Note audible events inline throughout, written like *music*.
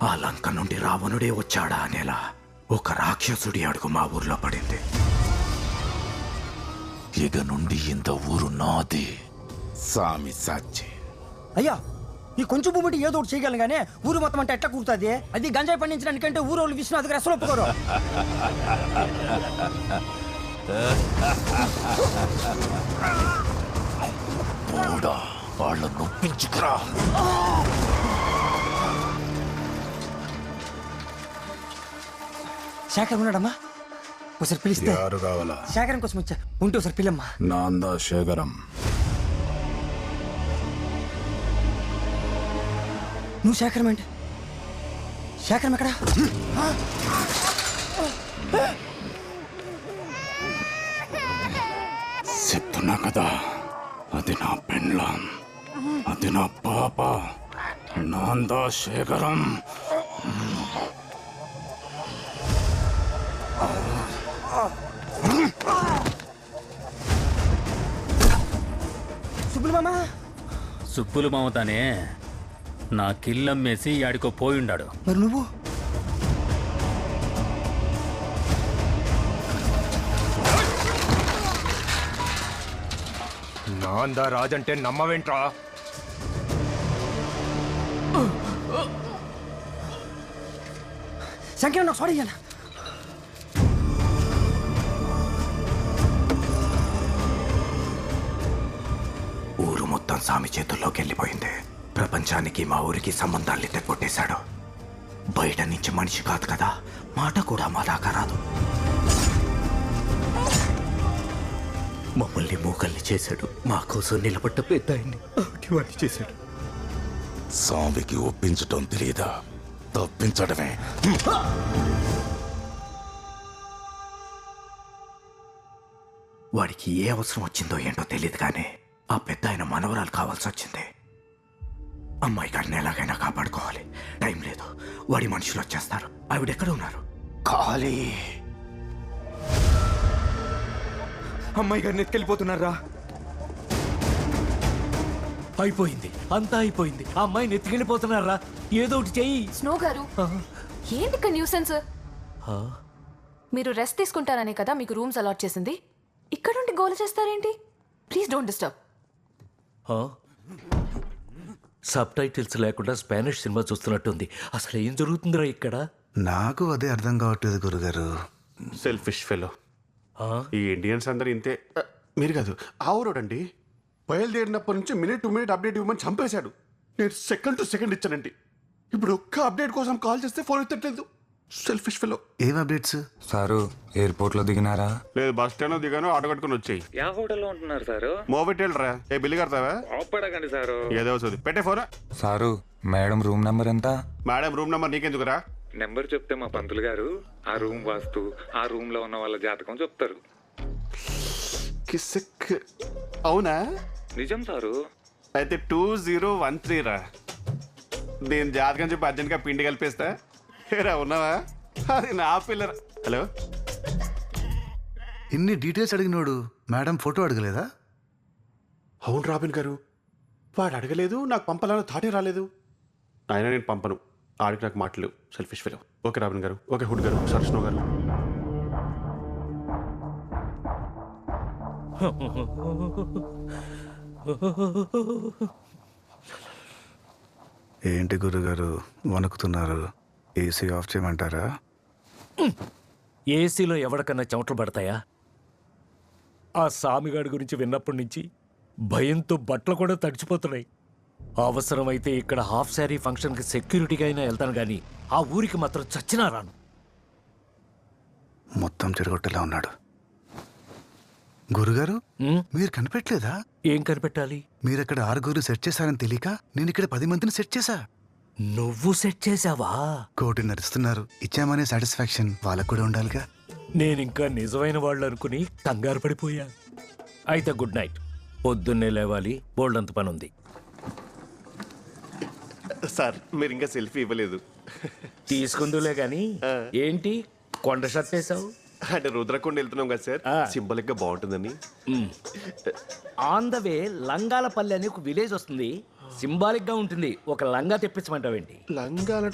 ఆ లంక నుండి రావణుడే వచ్చాడా అనేలా ఒక రాక్షసుడి అడుగు మా ఊర్లో పడింది. ఇక నుండి ఇంత ఊరు నాది. సామి సాచి. అయ్యా ఈ కొంచెం భూమి ఏదో ఒకటి చేయగలను కానీ ఊరు మొత్తం అంటే ఎట్లా కూర్తుంది? అది గంజాయి పండించడానికంటే ఊరు వాళ్ళు విష్ణు అది అసలు ఒప్పుకోరు. *laughs* వాళ్ళ నొప్పించుకురా. శేఖర్ ఉన్నాడమ్మా? ఒకసారి పిలిస్తే. యారు కావాలా? శేఖరం కోసం వచ్చా. ఉంటే ఒకసారి పిల్లమ్మా. నాందా శేఖరం. నువ్వు శేఖరం అంటే శేఖరం ఎక్కడా? చెప్తున్నా కదా. అది నా పెండ్లాం. అది నా పాప. నాందా శేఖరం. సుబ్బులు మామ? సుప్పులు మామతానే నా కిల్లమ్మేసి ఆడికో పోయిండాడు. మరి నువ్వు? నాందా రాజంటే నమ్మవేంట్రా? శంకర్ నాకు సారీ అన్న మొత్తం సామి చేతుల్లోకి వెళ్ళిపోయింది ప్రపంచానికి మా ఊరికి సంబంధాల్ని తెగొట్టేశాడు. బయట నుంచి మనిషి కాదు కదా మాట కూడా మా దాకా రాదు. మమ్మల్ని మూకల్ని చేశాడు. మా కోసం నిలబడ్డ పెద్ద ఆయన్ని చేశాడు. స్వామికి ఒప్పించటం తెలియదా తప్పించడమే. వాడికి ఏ అవసరం వచ్చిందో ఏంటో తెలియదు కానీ ఆ పెద్ద ఆయన మనవరాలు కావాల్సి వచ్చింది. అమ్మాయి గారిని ఎలాగైనా కాపాడుకోవాలి. టైం లేదు. వాడి మనుషులు వచ్చేస్తారు. ఆవిడ ఎక్కడ ఉన్నారు? ఖాళీ. అమ్మాయి గారిని ఎత్తుకెళ్ళిపోతున్నారా అయిపోయింది. అంతా అయిపోయింది. ఆ అమ్మాయిని ఎత్తుకెళ్ళిపోతున్నారా ఏదో ఒకటి చెయ్యి. స్నో గారు ఏంటి ఇక్కడ న్యూసెన్స్? మీరు రెస్ట్ తీసుకుంటారనే కదా మీకు రూమ్స్ అలాట్ చేసింది. ఇక్కడ ఉండి గోల చేస్తారేంటి? Please don't disturb. Sub titles లేకుండా స్పానిష్ సినిమా చూస్తున్నట్టుంది. అసలు ఏం జరుగుతుందిరా ఇక్కడ? నాకు అదే అర్థం కావట్లేదు గురుగారు. సెల్ఫిష్ ఫెలో ఈ ఇండియన్స్ అందరు ఇంతే. మీరు కాదు ఆవురోడండి బయలుదేరినప్పటి నుంచి మినిట్ టు మినిట్ అప్డేట్ ఇవ్వమని చంపేశాడు. నేను సెకండ్ టు సెకండ్ ఇచ్చానండి. ఇప్పుడు ఒక్క అప్డేట్ కోసం కాల్ చేస్తే ఫోన్ ఎత్తట్లేదు. సెల్ఫిష్ ఫెలో ఏం అప్డేట్స్? సారు ఎయిర్పోర్ట్లో దిగినారా? లేదు బస్ స్టాండ్ దిగాను ఆటో కట్టుకుని వచ్చాయి. యా హోటల్లో ఉంటున్నారు సారు. మోబెట్టేళ్ళరా ఏ బిల్లు కడతావా? ఆపడకండి సారు. ఏదో వస్తుంది పెట్టే phone. Sir madam room number ఎంత? మేడం రూమ్ నెంబర్ నీకెందుకురా? నెంబర్ చెప్తే మా పంతులు గారు ఆ రూమ్ వాస్తు ఆ రూమ్లో ఉన్న వాళ్ళ జాతకం చెప్తారు. కిసిక్ అవునా? నిజం సారు. అయితే టూ జీరో వన్ త్రీ రా దీని జాతకం చెప్పి అర్జెంట్గా పిండి కలిపేస్తా. ఏరా ఉన్నావా? అది నా పిల్లరా హలో? ఇన్ని డీటెయిల్స్ అడిగినోడు మేడం ఫోటో అడగలేదా? అవును రాబిన్ గారు. వాడు అడగలేదు నాకు పంపాలని థాటే రాలేదు. ఆయన నేను పంపను. ఆడికి నాకు మాటలు selfish fellow okay Robin garu. Okay Hood garu. సరస్నో గారు. ఏంటి గురుగారు వణుకుతున్నారు? ఏసీ ఆఫ్ చేయమంటారా? ఏసీలో ఎవరికన్నా చెమటలు పడతాయా? ఆ సామిగాడి గురించి విన్నప్పటి నుంచి భయంతో బట్టలు కూడా తడిచిపోతున్నాయి. అవసరమైతే ఇక్కడ హాఫ్ శారీ ఫంక్షన్కి సెక్యూరిటీగా అయినా వెళ్తాను కానీ ఆ ఊరికి మాత్రం చచ్చినా రాను. మొత్తం చెడగొట్టేలా ఉన్నాడు. గురుగారు ఉమ్, మీరు కనిపెట్టలేదా? ఏం కనిపెట్టాలి? మీరు అక్కడ ఆరుగురు సెట్ చేశారని తెలియక నేను ఇక్కడ పది మందిని సెట్ చేశా. నువ్వు సెట్ చేసావా? కోటిన్నర ఇస్తున్నారు ఇచ్చామనే సాటిస్ఫాక్షన్ వాళ్ళకు కూడా ఉండాలిగా. నేనింకా నిజమైన వాళ్ళు అనుకుని కంగారు పడిపోయా. అయితే గుడ్ నైట్. పొద్దున్నే లేవాలి. బోల్డంత పని ఉంది సార్ మీరు ఇంకా సెల్ఫీ ఇవ్వలేదు. తీసుకుందులే గాని. ఏంటి? కొండ షర్ట్ వేసావు? అంటే రుద్రకొండ వెళ్తున్నాం కదా సార్. ఆ. సింబలిక్గా బాగుంటుందని. ఆన్ ద వే లంగాలపల్లి అని ఒక విలేజ్ వస్తుంది. సింబాలిక్గా ఉంటుంది. ఒక లంగా తెప్పించమంటావేంటి? లంగాల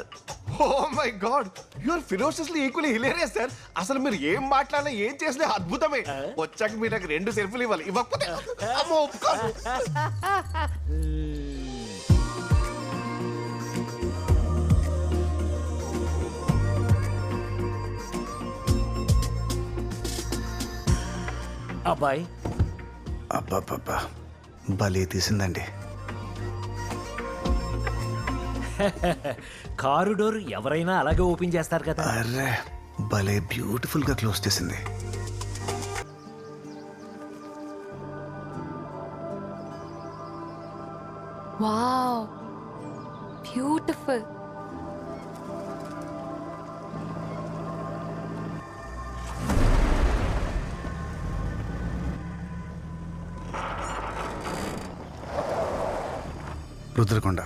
ఓ my god! You are ferociously equally hilarious sir. అసలు మీరు ఏం మాట్లాడినా ఏం చేసినా అద్భుతమే. వచ్చాక మీరు నాకు రెండు సెల్ఫీలు ఇవ్వాలి. ఇవ్వకపోతే అమ్మో ఒప్పుకోను. అబ్బాయి. అబ్బాబ్బా భలే తీసిందండి. *laughs* కారు డోర్ ఎవరైనా అలాగే ఓపెన్ చేస్తారు కదా. అర్రే భలే బ్యూటిఫుల్గా క్లోజ్ చేసింది. Wow beautiful. రుద్రకొండ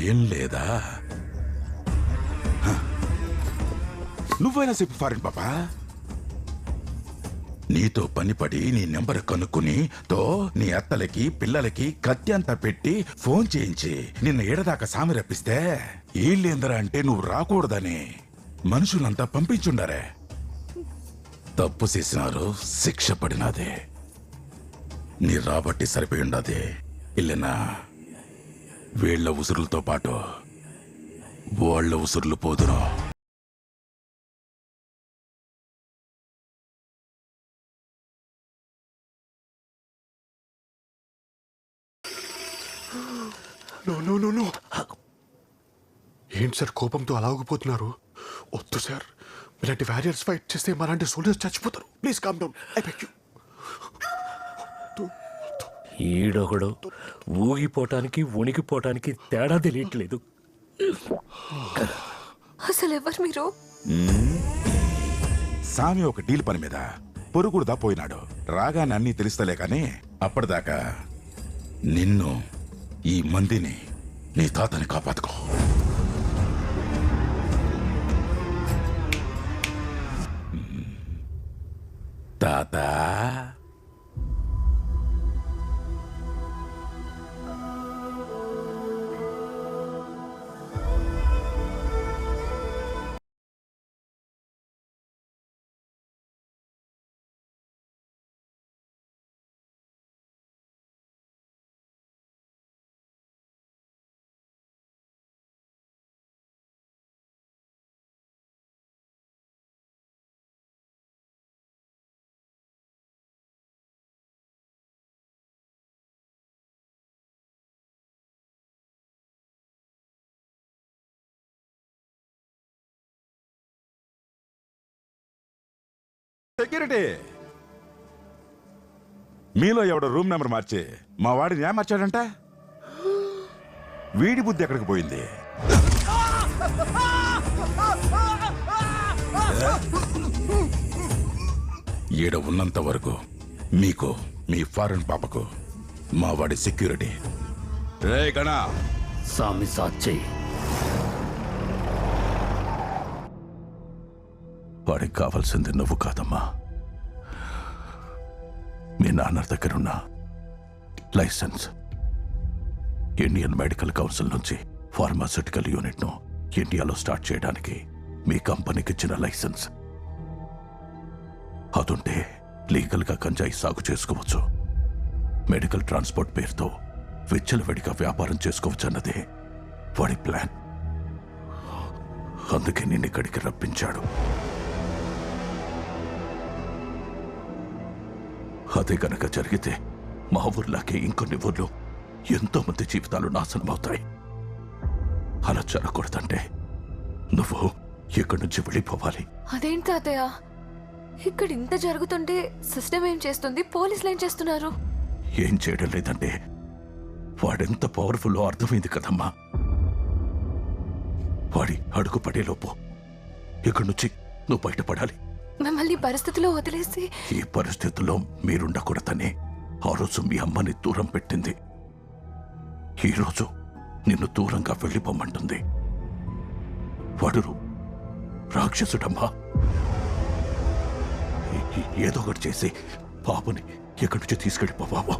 భయం లేదా? హ. నువ్వైనా చెప్పు ఫారెన్ పాపా. నీతో పనిపడి నీ నెంబర్ కనుక్కుని తో నీ అత్తలకి పిల్లలకి కత్తి అంతా పెట్టి ఫోన్ చేయించి. నిన్న ఏడదాకా సామి రప్పిస్తే ఏళ్ళేందరా అంటే నువ్వు రాకూడదని. మనుషులంతా పంపించుండరే. తప్పు చేసినారు శిక్ష పడినదే. నీ రాబట్టి సరిపోయి ఉండదే వీళ్ళ ఉసురులతో పాటు వాళ్ళ ఉసురులు పోదురు. No no no no. ఏంటి సార్ కోపంతో అలా ఊగిపోతున్నారు వద్దు సార్. ఇలాంటి వ్యారియర్స్ ఫైట్ చేస్తే మలాంటి సోల్జర్స్ చచ్చిపోతారు. Please calm down I beg you ఈడొకడు ఊగిపోవటానికి ఉనికిపోవటానికి తేడా తెలియట్లేదు. అసలు ఎవరు మీరు? సామి ఒక డీల్ పని మీద. పొరుగుడుదా పోయినాడు. రాగానే అన్నీ తెలుస్తలే కాని అప్పటిదాకా నిన్ను ఈ మందిని నీ తాతని కాపాదుకో తాత? సెక్యూరిటీ. మీలో ఎవడో రూమ్ నెంబర్ మార్చి మా వాడిని ఏం మార్చాడంట? వీడి బుద్ధి ఎక్కడికి పోయింది? ఈడ ఉన్నంత వరకు మీకు మీ ఫారెన్ పాపకు మా వాడి సెక్యూరిటీ. రే గణా! సామి సాచ్ వాడికి కావాల్సింది నువ్వు కాదమ్మా. మీ నాన్న దగ్గరున్న లైసెన్స్ ఇండియన్ మెడికల్ కౌన్సిల్ నుంచి ఫార్మాస్యూటికల్ యూనిట్ను ఇండియాలో స్టార్ట్ చేయడానికి మీ కంపెనీకి ఇచ్చిన లైసెన్స్. అదుంటే లీగల్గా గంజాయి సాగు చేసుకోవచ్చు. మెడికల్ ట్రాన్స్పోర్ట్ పేరుతో విచ్చలవిడిగా వ్యాపారం చేసుకోవచ్చు అన్నదే వాడి ప్లాన్. అందుకే నిన్ను ఇక్కడికి రప్పించాడు. అదే గనక జరిగితే మా ఊర్లాగే ఇంకొన్ని ఊర్లు ఎంతో మంది జీవితాలు నాశనం అవుతాయి అలా జరగకూడదంటే నువ్వు ఇక్కడి నుంచి వెళ్ళిపోవాలి. అదేంటి తాతయ్య? ఇక్కడ ఇంత జరుగుతుంటే సిస్టమ్ ఏం చేస్తుంది? పోలీసులు ఏం చేస్తున్నారు? ఏం చేయడం లేదంటే వాడెంత పవర్ఫుల్లో అర్థమైంది కదమ్మా. వాడి అడుగు పడేలోపు ఇక్కడి నుంచి నువ్వు బయటపడాలి. మమ్మల్ని పరిస్థితిలో వదిలేసి ఈ పరిస్థితుల్లో మీరుండకూడదని ఆ రోజు మీ అమ్మని దూరం పెట్టింది. ఈరోజు నిన్ను దూరంగా వెళ్ళిపోమంటుంది. వడురు రాక్షసుడమ్మా. ఏదో ఒకటి చేసి పాపని ఎక్కడి నుంచి తీసుకెళ్ళిపోవావా?